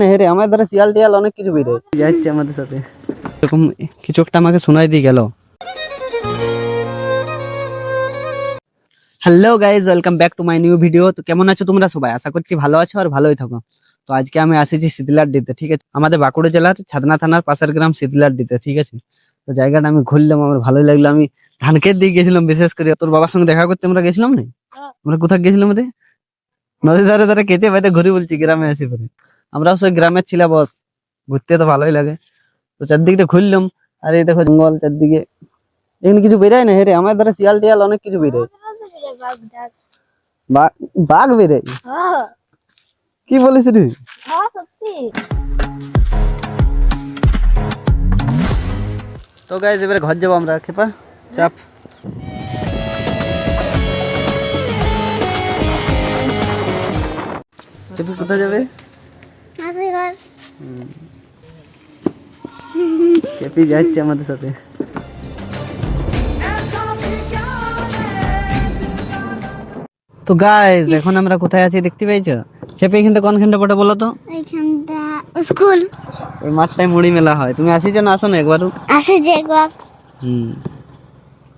না হেরে আমার দ্বারা শিয়াল টিয়াল অনেক কিছু বেরোয় যাচ্ছে আমাদের সাথে। এরকম কিছু একটা আমাকে শোনাই দিয়ে গেল। Hello guys welcome back to my new video তো কেমন আছো তোমরা সবাই? আশা করছি ভালো আছো আর ভালোই থাকো। তো আজকে আমি আসেছি শীতলাড্ডিতে ঠিক আছে? আমাদের বাঁকুড়া জেলার ছাদনা থানার পাশের গ্রাম শীতলাড্ডিতে ঠিক আছে? তো জায়গাটা আমি ঘুরলাম আমার ভালোই লাগল। আমি ধানক্ষেত দিয়ে গেছিলাম বিশেষ করে। তোর বাবার সঙ্গে দেখা করতে আমরা গেছিলাম না? আমরা কোথায় গেছিলাম রে? নদীর ধারে ধারে খেতে পাইতে ঘুরে বলছি গ্রামে আসি পরে। আমরাও সব গ্রামের ছিল বস। ঘুরতে তো ভালোই লাগে। তো চারদিকটা ঘুরলাম, আর এই দেখো জঙ্গল চারদিকে। এখানে কিছু বেরোয় না? হেরে, আমার দ্বারা শিয়াল টিয়াল অনেক কিছু বেরোয় বাঘ- বাঘ বেরোয় কি বলিস রে? তো গাইজ এবারে ঘর যাব আমরা। খেপা, চাপ। খেপি, কোথায় যাবে? খেপি যাচ্ছে আমাদের সাথে। তো গাইজ এখন আমরা কোথায় আছি দেখতে পেয়েছ? খেপে এখানটা কোন খানটা পড়ে বলো তো? এইখানটা স্কুল। ওই মাঠটায় মুড়ি মেলা হয়। তুমি আসিছো না আসো না একবারও? আছে যে একবার। হুম।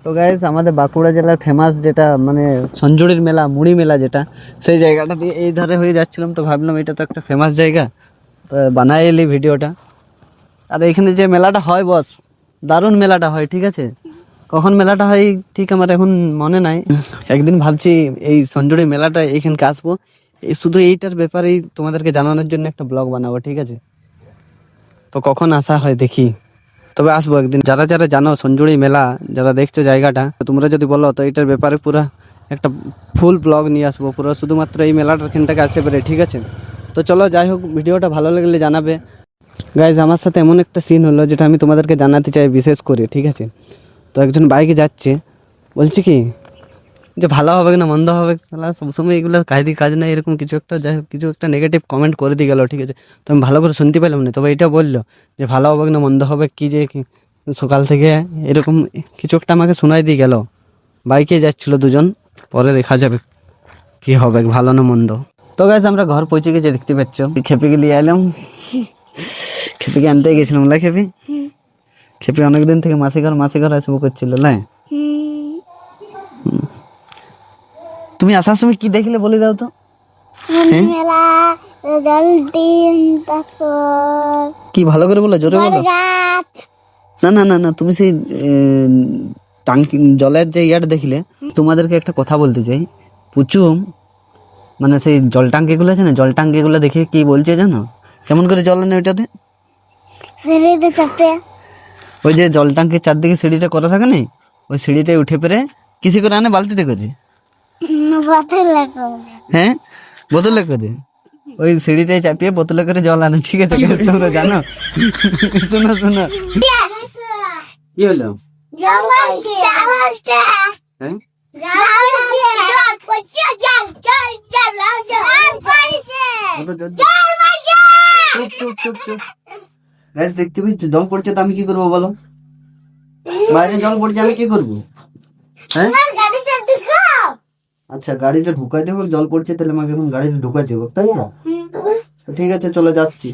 তো গাইজ আমাদের বাঁকুড়া জেলার ফেমাস যেটা মানে সঞ্জুরির মেলা মুড়ি মেলা যেটা সেই জায়গাটা দিয়ে এই ধারে হয়ে যাচ্ছিলাম তো ভাবলাম এটা তো একটা ফেমাস জায়গা। তো বানাই এলি ভিডিওটা। আর এখানে যে মেলাটা হয় বস দারুণ মেলাটা হয়, ঠিক আছে? কখন মেলাটা হয়, ঠিক আমার এখন মনে নাই। একদিন ভাবছি এই সঞ্জুরি মেলাটা এইখানকে আসব। শুধু এইটার ব্যাপারেই তোমাদেরকে জানানোর জন্য একটা ব্লগ বানাবো, ঠিক আছে? তো কখন আসা হয় দেখি। তবে আসব একদিন। যারা যারা জানো সঞ্জুরি মেলা, যারা দেখছ জায়গাটা, তোমরা যদি বলো, তো এটার ব্যাপারে পুরো একটা ফুল ব্লগ নিয়ে আসব। পুরো শুধুমাত্র এই মেলাটার খানটাকে আসে পারে, ঠিক আছে? তো চলো, যাই হোক, ভিডিওটা ভালো লাগলে জানাবে। গাইজ আমার সাথে এমন একটা সিন হলো, যেটা আমি তোমাদেরকে জানাতে চাই বিশেষ করে, ঠিক আছে? তো একজন বাইকে যাচ্ছে, বলছি কি, যে ভালো হবে না, মন্দ হবে সালা সবসময় এগুলো কাজে কাজ নাই, এরকম কিছু একটা, যাই হোক, কিছু একটা নেগেটিভ কমেন্ট করে দিয়ে গেল, ঠিক আছে? তো আমি ভালো করে শুনতে পেলাম না তবে এটা বলল, যে ভালো হবে না, মন্দ হবে, কি যে সকাল থেকে এরকম কিছু একটা আমাকে শোনাই দিয়ে গেল। বাইকে যাচ্ছিল দুজন, পরে দেখা যাবে, কি হবে, ভালো না মন্দ। তো গাছ আমরা ঘর পৌঁছে গেছি দেখতে পাচ্ছ। খেপিকে নিয়ে এলাম। খেপিকে আনতে গেছিলাম না খেপি? খেপি অনেকদিন থেকে মাসি ঘর মাসি ঘর আসব করছিল না তুমি আসার সময় কি দেখলে বলে দাও তো। হ্যাঁ? কি ভালো করে বলো জোরে বলো। না না না না তুমি সেই টাঙ্কি জলের যে ইয়াটা দেখলে তোমাদেরকে একটা কথা বলতে চাই। পুচুম মানে সেই জল টাঙ্কিগুলো আছে না জল টাঙ্কিগুলো দেখে কি বলছে জানো কেমন করে জল আনে ওইটাতে ওই যে জল টাঙ্কির চারদিকে সিঁড়িটা করা থাকে না ওই সিঁড়িটায় উঠে পেরে কিসে করে আনে বালতিতে করে হ্যাঁ বোতলে করে ওই সিঁড়িটায় চাপিয়ে বোতলে করে জল আনে ঠিক আছে তোমরা জানো শোনো শোনো কি হলো জল হ্যাঁ চুপ চুপ চুপ। চুপ গ্যাস দেখতে পেয়েছ জল পড়ছে তো আমি কি করব বলো? বাইরে জল পড়ছে আমি কি করব? হ্যাঁ? আচ্ছা গাড়িটা ঢুকাই দেবো জল পড়ছে তাহলে আমাকে এখন গাড়িটা ঢুকাই দেবো তাই না? ঠিক আছে চলে যাচ্ছি।